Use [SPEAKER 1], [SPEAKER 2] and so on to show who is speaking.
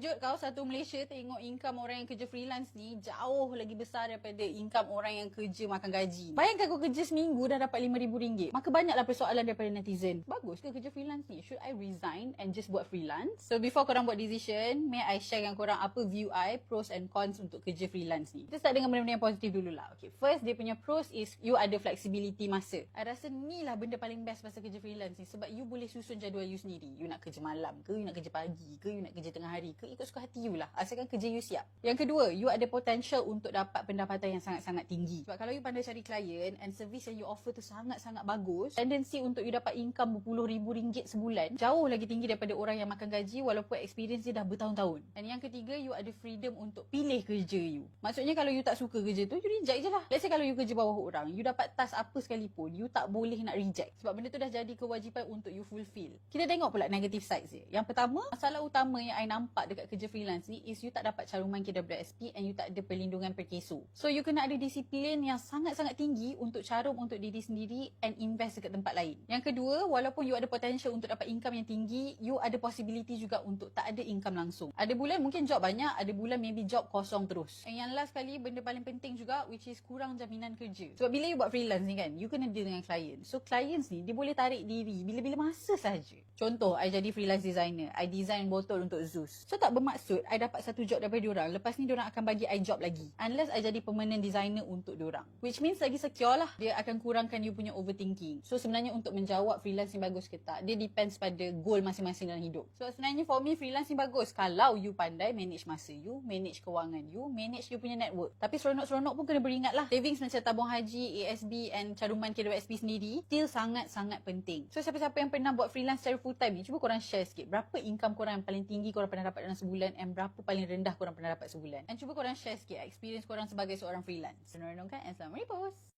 [SPEAKER 1] terkejut kau satu Malaysia tengok income orang yang kerja freelance ni jauh lagi besar daripada income orang yang kerja makan gaji. Bayangkan kau kerja seminggu dah dapat RM5,000. Maka banyaklah persoalan daripada netizen. Bagus ke kerja freelance ni? Should I resign and just buat freelance? So before korang buat decision, may I share dengan korang apa view I, pros and cons untuk kerja freelance ni. Kita start dengan benda-benda yang positif dululah. Okay, first dia punya pros is you ada flexibility masa. I rasa ni lah benda paling best pasal kerja freelance ni sebab you boleh susun jadual you sendiri. You nak kerja malam ke, you nak kerja pagi ke, you nak kerja tengah hari ke, ikut suka hati you lah. Asalkan kerja you siap. Yang kedua, you ada potential untuk dapat pendapatan yang sangat-sangat tinggi. Sebab kalau you pandai cari klien and service yang you offer tu sangat-sangat bagus, tendency untuk you dapat income berpuluh ribu ringgit sebulan jauh lagi tinggi daripada orang yang makan gaji walaupun experience dia dah bertahun-tahun. Dan yang ketiga, you ada freedom untuk pilih kerja you. Maksudnya kalau you tak suka kerja tu, you reject je lah. Let's say kalau you kerja bawah orang, you dapat task apa sekalipun, you tak boleh nak reject. Sebab benda tu dah jadi kewajipan untuk you fulfill. Kita tengok pula negative sides dia. Yang pertama, masalah utama yang I nampak dekat kerja freelance ni is you tak dapat caruman KWSP and you tak ada perlindungan per keso. So you kena ada disiplin yang sangat-sangat tinggi untuk carum untuk diri sendiri and invest dekat tempat lain. Yang kedua, walaupun you ada potential untuk dapat income yang tinggi, you ada possibility juga untuk tak ada income langsung. Ada bulan mungkin job banyak, ada bulan maybe job kosong terus. And yang last kali, benda paling penting juga which is kurang jaminan kerja. Sebab bila you buat freelance ni kan, you kena deal dengan klien. So clients ni, dia boleh tarik diri bila-bila masa saja. Contoh, I jadi freelance designer. I design botol untuk Zeus. So tak bermaksud I dapat satu job daripada diorang. Lepas ni diorang akan bagi I job lagi. Unless I jadi permanent designer untuk diorang. Which means lagi secure lah. Dia akan kurangkan you punya overthinking. So sebenarnya untuk menjawab freelance ni bagus ke tak, dia depends pada goal masing-masing dalam hidup. So sebenarnya for me freelance ni bagus. Kalau you pandai manage masa you, manage kewangan you, manage you punya network. Tapi seronok-seronok pun kena beringat lah. Savings macam tabung haji, ASB and caruman KWSP sendiri still sangat-sangat penting. So siapa-siapa yang pernah buat freelance secara full time ni, cuba korang share sikit. Berapa income korang yang paling tinggi korang pernah dapat dalam sebulan and berapa paling rendah korang pernah dapat sebulan. And cuba korang share sikit experience korang sebagai seorang freelance. Senang-senang kan? And selamat repost.